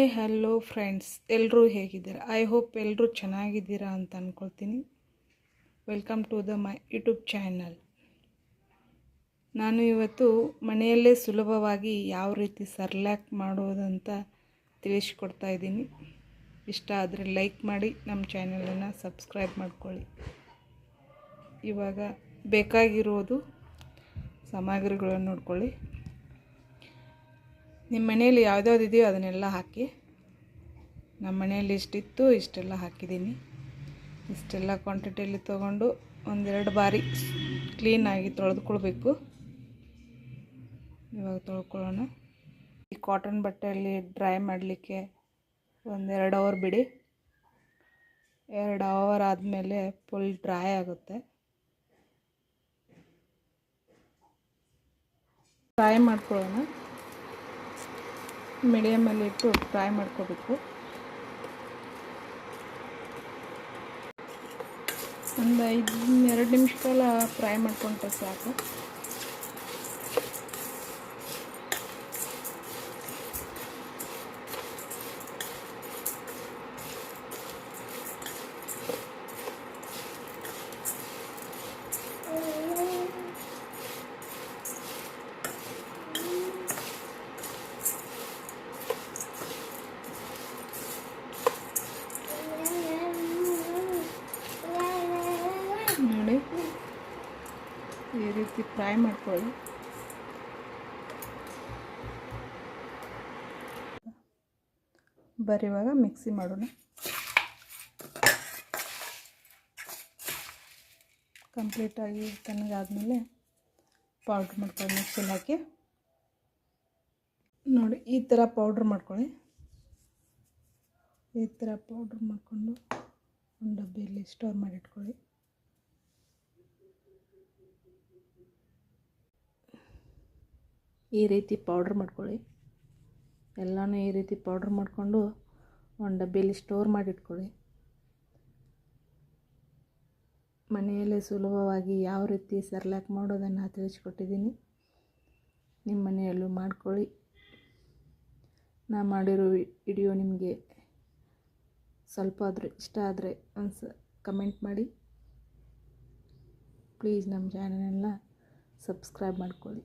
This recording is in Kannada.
Hi, hello friends. ಎಲ್ಲರೂ ಹೇಗಿದ್ದೀರಾ? ಐ ಹೋಪ್ ಎಲ್ಲರೂ ಚೆನ್ನಾಗಿದ್ದೀರಾ ಅಂತ ಅಂದ್ಕೊಳ್ತೀನಿ welcome to the my YouTube channel. ನಾನು ಇವತ್ತು ಮನೆಯಲ್ಲೇ ಸುಲಭವಾಗಿ ಯಾವ ರೀತಿ ಸರ್ಲ್ಯಾಕ್ ಮಾಡೋದಂತ ತಿಳಿಸ್ಕೊಡ್ತಾ ಇದ್ದೀನಿ. ಇಷ್ಟ ಆದರೆ ಲೈಕ್ ಮಾಡಿ, ನಮ್ಮ ಚಾನಲನ್ನು ಸಬ್ಸ್ಕ್ರೈಬ್ ಮಾಡ್ಕೊಳ್ಳಿ. ಇವಾಗ ಬೇಕಾಗಿರೋದು ಸಾಮಗ್ರಿಗಳನ್ನು ನೋಡ್ಕೊಳ್ಳಿ. ನಿಮ್ಮ ಮನೆಯಲ್ಲಿ ಯಾವ್ದ್ಯಾವ್ದು ಇದೆಯೋ ಅದನ್ನೆಲ್ಲ ಹಾಕಿ. ನಮ್ಮ ಮನೆಯಲ್ಲಿ ಇಷ್ಟಿತ್ತು, ಇಷ್ಟೆಲ್ಲ ಹಾಕಿದ್ದೀನಿ. ಇಷ್ಟೆಲ್ಲ ಕ್ವಾಂಟಿಟಿಯಲ್ಲಿ ತೊಗೊಂಡು ಒಂದೆರಡು ಬಾರಿ ಕ್ಲೀನಾಗಿ ತೊಳೆದುಕೊಳ್ಬೇಕು. ಇವಾಗ ತೊಳ್ಕೊಳ್ಳೋಣ. ಈ ಕಾಟನ್ ಬಟ್ಟೆಯಲ್ಲಿ ಡ್ರೈ ಮಾಡಲಿಕ್ಕೆ ಒಂದೆರಡು ಅವರ್ ಬಿಡಿ. ಎರಡು ಅವರ್ ಆದಮೇಲೆ ಫುಲ್ ಡ್ರೈ ಆಗುತ್ತೆ. ಡ್ರೈ ಮಾಡ್ಕೊಳ್ಳೋಣ. ಮೀಡಿಯಮಲ್ಲಿ ಇಟ್ಟು ಫ್ರೈ ಮಾಡ್ಕೋಬೇಕು. ಒಂದು ಐದು ಎರಡು ನಿಮಿಷ ಫ್ರೈ ಮಾಡ್ಕೊಂಡ್ರೆ ಸಾಕು. ನೋಡಿ. ಈ ರೀತಿ ಫ್ರೈ ಮಾಡ್ಕೊಳ್ಳಿ. ಬರೀ ಇವಾಗ ಮಿಕ್ಸಿ ಮಾಡೋಣ. ಕಂಪ್ಲೀಟಾಗಿ ತಣ್ಣಗಾದ್ಮೇಲೆ ಪೌಡ್ರ್ ಮಾಡ್ಕೊಳ್ಳಿ ಮಿಕ್ಸಿಲಿ ಹಾಕಿ. ನೋಡಿ, ಈ ಥರ ಪೌಡ್ರ್ ಮಾಡ್ಕೊಳ್ಳಿ. ಈ ಥರ ಪೌಡ್ರ್ ಮಾಡಿಕೊಂಡು ಒಂದು ಡಬ್ಬಿಯಲ್ಲಿ ಸ್ಟೋರ್ ಮಾಡಿಟ್ಕೊಳ್ಳಿ ಈ ರೀತಿ ಪೌಡ್ರ್ ಮಾಡ್ಕೊಳ್ಳಿ. ಎಲ್ಲನೂ ಈ ರೀತಿ ಪೌಡ್ರ್ ಮಾಡಿಕೊಂಡು ಒಂದು ಡಬ್ಬಿಯಲ್ಲಿ ಸ್ಟೋರ್ ಮಾಡಿಟ್ಕೊಳ್ಳಿ. ಮನೆಯಲ್ಲೇ ಸುಲಭವಾಗಿ ಯಾವ ರೀತಿ ಸರ್ಲ್ಯಾಕ್ ಮಾಡೋದನ್ನು ತಿಳಿಸ್ಕೊಟ್ಟಿದ್ದೀನಿ. ನಿಮ್ಮ ಮನೆಯಲ್ಲೂ ಮಾಡ್ಕೊಳ್ಳಿ. ನಾ ಮಾಡಿರೋ ವಿಡಿಯೋ ನಿಮಗೆ ಸ್ವಲ್ಪ ಆದರೂ ಇಷ್ಟ ಆದರೆ ಅನ್ಸ ಕಮೆಂಟ್ ಮಾಡಿ. ಪ್ಲೀಸ್ ನಮ್ಮ ಚಾನಲ್ನೆಲ್ಲ ಸಬ್ಸ್ಕ್ರೈಬ್ ಮಾಡ್ಕೊಳ್ಳಿ.